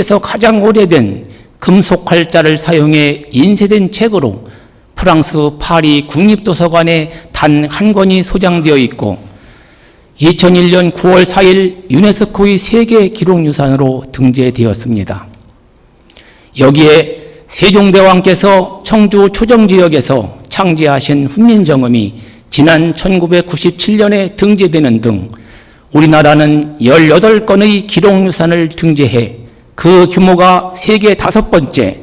세계에서 가장 오래된 금속 활자를 사용해 인쇄된 책으로 프랑스 파리 국립도서관에 단 한 권이 소장되어 있고 2001년 9월 4일 유네스코의 세계 기록유산으로 등재되었습니다. 여기에 세종대왕께서 청주 초정지역에서 창제하신 훈민정음이 지난 1997년에 등재되는 등 우리나라는 18건의 기록유산을 등재해 그 규모가 세계 다섯 번째로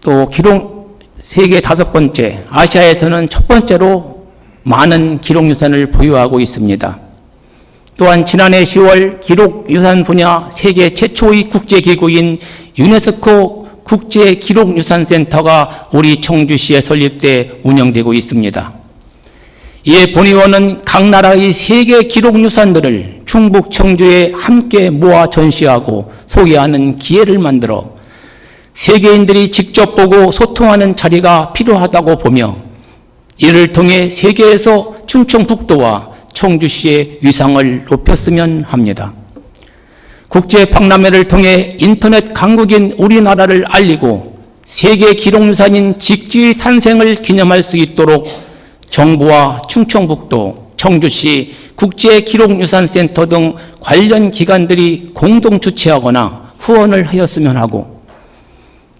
또 기록 세계 다섯 번째 아시아에서는 첫 번째로 많은 기록 유산을 보유하고 있습니다. 또한 지난해 10월 기록 유산 분야 세계 최초의 국제 기구인 유네스코 국제 기록 유산 센터가 우리 청주시에 설립돼 운영되고 있습니다. 이에 본의원은 각 나라의 세계 기록 유산들을 충북 청주에 함께 모아 전시하고 소개하는 기회를 만들어 세계인들이 직접 보고 소통하는 자리가 필요하다고 보며 이를 통해 세계에서 충청북도와 청주시의 위상을 높였으면 합니다. 국제 박람회를 통해 인터넷 강국인 우리나라를 알리고 세계 기록유산인 직지의 탄생을 기념할 수 있도록 정부와 충청북도, 청주시 국제기록유산센터 등 관련 기관들이 공동 주최하거나 후원을 하였으면 하고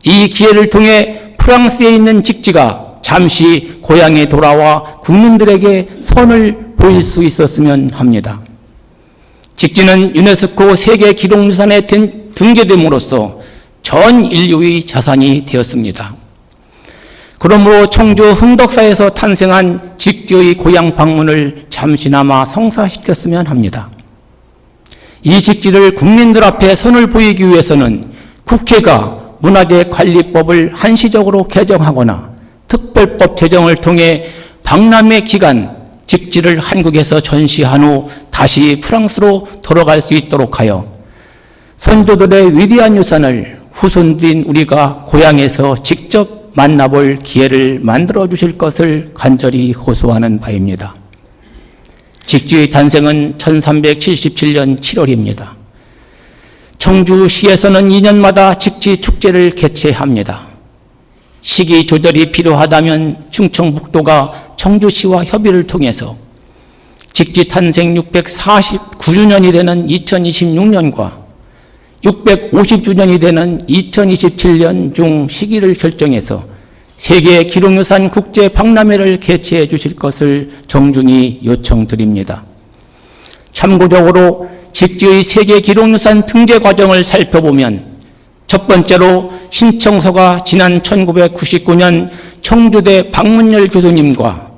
이 기회를 통해 프랑스에 있는 직지가 잠시 고향에 돌아와 국민들에게 선을 보일 수 있었으면 합니다. 직지는 유네스코 세계 기록유산에 든- 등재됨으로써 전 인류의 자산이 되었습니다. 그러므로 청주 흥덕사에서 탄생한 직지의 고향 방문을 잠시나마 성사시켰으면 합니다. 이 직지를 국민들 앞에 선을 보이기 위해서는 국회가 문화재 관리법을 한시적으로 개정하거나 특별법 제정을 통해 박람회 기간 직지를 한국에서 전시한 후 다시 프랑스로 돌아갈 수 있도록 하여 선조들의 위대한 유산을 후손들인 우리가 고향에서 직접 만나볼 기회를 만들어 주실 것을 간절히 호소하는 바입니다. 직지의 탄생은 1377년 7월입니다. 청주시에서는 2년마다 직지 축제를 개최합니다. 시기 조절이 필요하다면 충청북도가 청주시와 협의를 통해서 직지 탄생 649주년이 되는 2026년과 650주년이 되는 2027년 중 시기를 결정해서 세계 기록유산 국제 박람회를 개최해 주실 것을 정중히 요청드립니다. 참고적으로 직지의 세계 기록유산 등재 과정을 살펴보면 첫 번째로 신청서가 지난 1999년 청주대 박문열 교수님과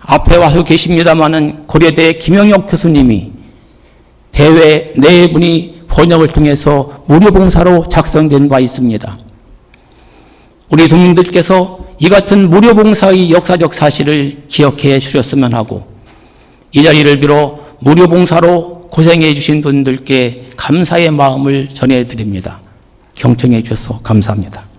앞에 와서 계십니다마는 고려대 김영혁 교수님이 대회 네 분이 번역을 통해서 무료 봉사로 작성된 바 있습니다. 우리 국민들께서 이 같은 무료 봉사의 역사적 사실을 기억해 주셨으면 하고 이 자리를 빌어 무료 봉사로 고생해 주신 분들께 감사의 마음을 전해 드립니다. 경청해 주셔서 감사합니다.